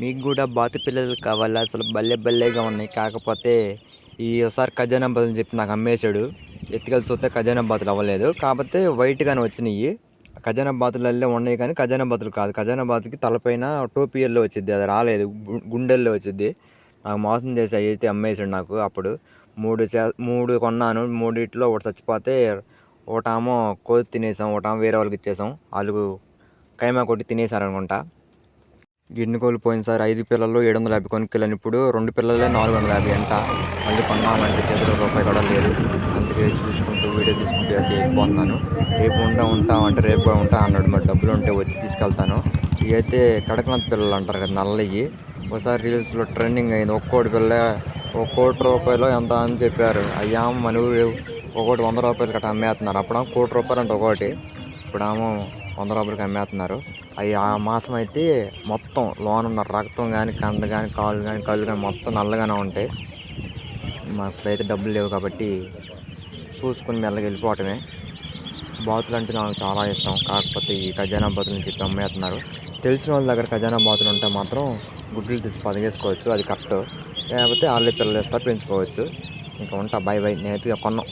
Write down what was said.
మీకు కూడా బాతు పిల్లలు కావాలా? అసలు భలే బల్లెగా ఉన్నాయి. కాకపోతే ఈ ఒకసారి ఖజానా బాతులు చెప్పి నాకు అమ్మేశాడు. ఎత్తుకెళ్ళి చూస్తే ఖజానా బాతులు అవ్వలేదు. కాకపోతే వైట్గానే వచ్చినాయి. ఖజానా బాతులలో ఉన్నాయి కానీ ఖజానా బాతులు కాదు. ఖజానా బాతుకి తలపైన టోపీయల్లో వచ్చింది. అది రాలేదు. గు- గుండెల్లో వచ్చింది. నాకు మోసం చేసి అయితే అమ్మేశాడు నాకు అప్పుడు. మూడు చే మూడు కొన్నాను. మూడిట్లో ఒకటి చచ్చిపోతే ఒకటేమో కోతి తినేసాం. ఒకటేమో వేరే వాళ్ళకి ఇచ్చేసాం. వాళ్ళు కైమా కొట్టి తినేసారు అనుకుంటా గిన్నె కోల్పోయింది సార్ ఐదు పిల్లలు ఏడు వందల యాభై కొనుక్కెళ్ళాను. ఇప్పుడు రెండు పిల్లలే నాలుగు వందల యాభై ఎంత మళ్ళీ కొన్నామంటే చేతిలో రూపాయి కూడా లేదు. అందుకే చూసుకుంటూ వీడియో తీసుకుంటూ అయితే వెళ్ళిపోతున్నాను రేపు ఉంటా ఉంటా అంటే రేపు ఉంటా అన్నాడు. మరి డబ్బులు ఉంటే వచ్చి తీసుకెళ్తాను. ఇవైతే కడకనాథ్ పిల్లలు అంటారు కదా నల్లయ్యి. ఒకసారి రీల్స్లో ట్రెండింగ్ అయింది. ఒక్కోటి పిల్ల ఒక కోటి రూపాయలు ఎంత అని చెప్పారు. అయ్యా మన ఊరు ఒకటి వంద రూపాయలు కట్ట అమ్మేస్తున్నారు. అప్పుడు కోటి రూపాయలు అంటే ఒకటి. ఇప్పుడేమో వంద రూపాయలకి అమ్మేస్తున్నారు. అవి ఆ మాసం అయితే మొత్తం లోన ఉన్న రక్తం కానీ కండ కానీ కాళ్ళు కానీ కళ్ళు కానీ మొత్తం నల్లగానే ఉంటాయి. మాకు అయితే డబ్బులు లేవు కాబట్టి చూసుకుని మెల్లగా వెళ్ళిపోవటమే. బాతులు అంటే నాకు చాలా ఇష్టం. కాకపోతే ఈ ఖజానా బాతులు చెప్పి అమ్మేస్తున్నారు. తెలిసిన వాళ్ళ దగ్గర ఖజానా బాతులు ఉంటే మాత్రం గుడ్లు తెచ్చి పదిగేసుకోవచ్చు అది కరెక్ట్. లేకపోతే వాళ్ళే పిల్లలు ఇస్తారు పెంచుకోవచ్చు. ఇంకా ఉంటా బై బై. నేనైతే కొన్నాం.